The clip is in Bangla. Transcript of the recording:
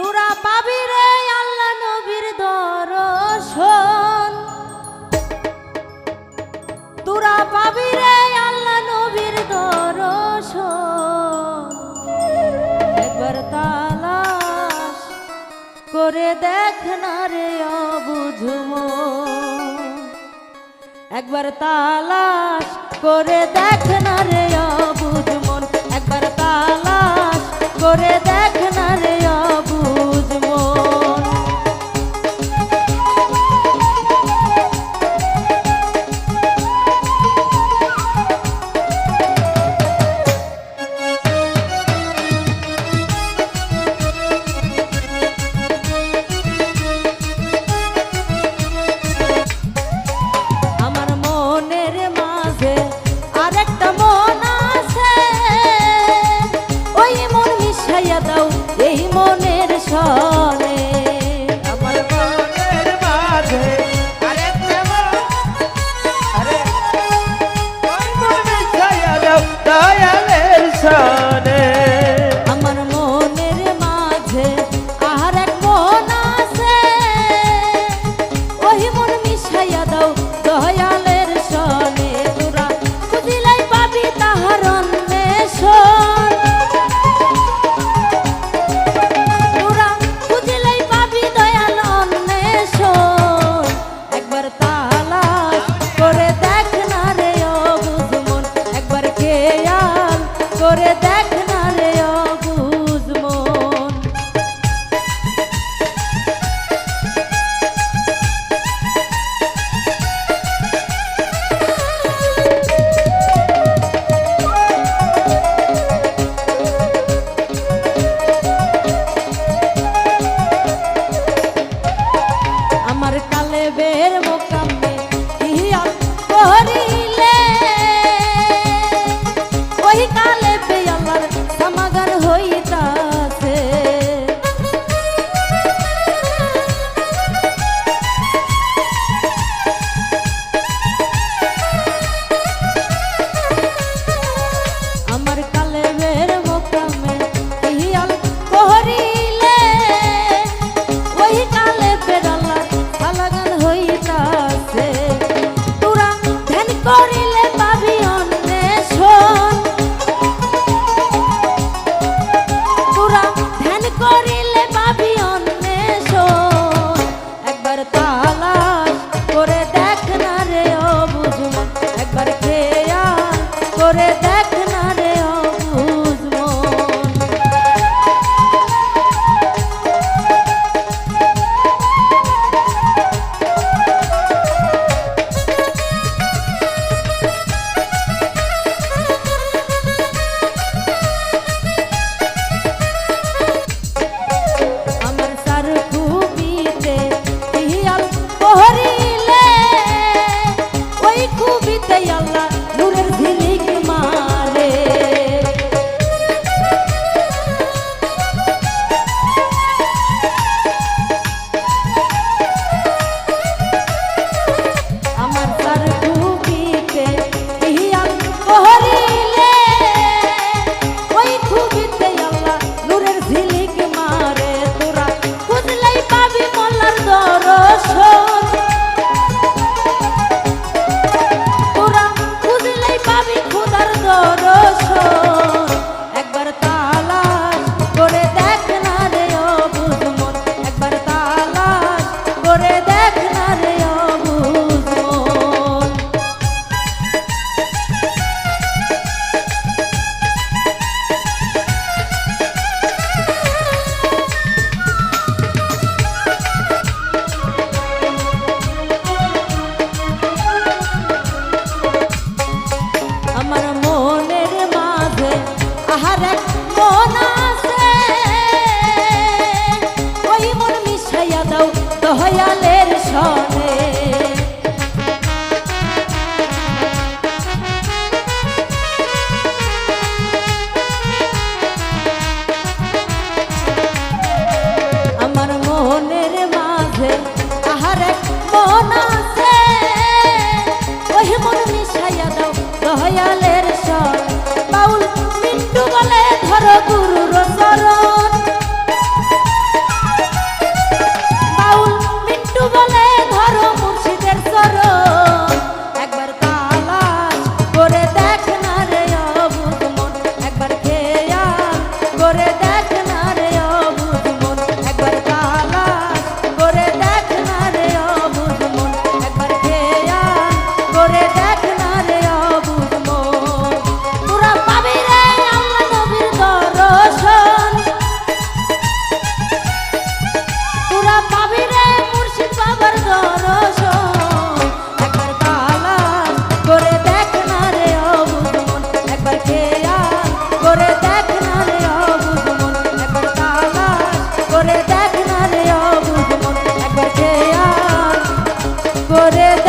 তোরা পাবি রে আল্লাহ নবীর দর্শন। তোরা পাবি রে আল্লাহ নবীর দর্শন। একবার তালাশ করে দেখ না রে অবুঝুম একবার তালাশ করে দেখ না রে করে